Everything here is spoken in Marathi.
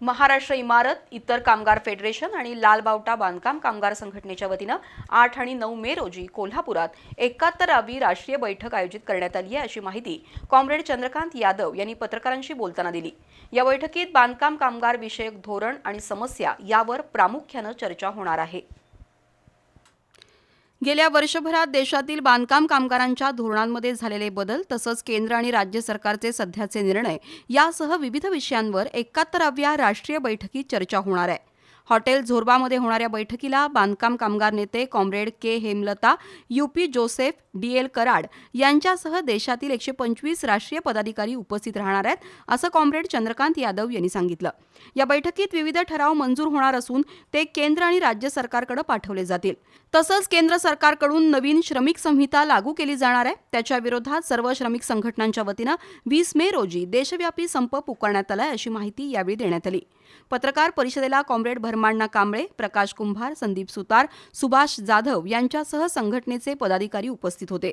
महाराष्ट्र इमारत इतर कामगार फेडरेशन आणि लालबावटा बांधकाम कामगार संघटनेच्या वतीनं आठ आणि नऊ मे रोजी कोल्हापुरात एकाहत्तरावी राष्ट्रीय बैठक आयोजित करण्यात आली आहे अशी माहिती कॉम्रेड चंद्रकांत यादव यांनी पत्रकारांशी बोलताना दिली. या बैठकीत बांधकाम कामगार विषयक धोरण आणि समस्या यावर प्रामुख्यानं चर्चा होणार आहे. गेल्या वर्षभरात देशातील बांधकाम कामगारांच्या धोरणांमध्ये झालेले बदल तसंच केंद्र आणि राज्य सरकारचे सध्याचे निर्णय यासह विविध विषयांवर एकाहत्तराव्या राष्ट्रीय बैठकीत चर्चा होणार आहे. हॉटेल झोरबामध्ये होणाऱ्या बैठकीला बांधकाम कामगार नेते comrade K. Hemlata UP Joseph D. L. Karad यांच्यासह देशातील एकशे पंचवीस राष्ट्रीय पदाधिकारी उपस्थित राहणार आहेत असं कॉम्रेड चंद्रकांत यादव यांनी सांगितलं. या बैठकीत विविध ठराव मंजूर होणार असून ते केंद्र आणि राज्य सरकारकडे पाठवले जातील. तसंच केंद्र सरकारकडून नवीन श्रमिक संहिता लागू केली जाणार आहे. त्याच्या विरोधात सर्व श्रमिक संघटनांच्या वतीनं वीस मे रोजी देशव्यापी संप पुकारण्यात आलाय अशी माहिती यावेळी देण्यात आली. पत्रकार परिषदेला कॉम्रेड भरमाण्णा कांबळे प्रकाश कुंभार संदीप सुतार सुभाष जाधव यांच्यासह संघटनेचे पदाधिकारी उपस्थित होते.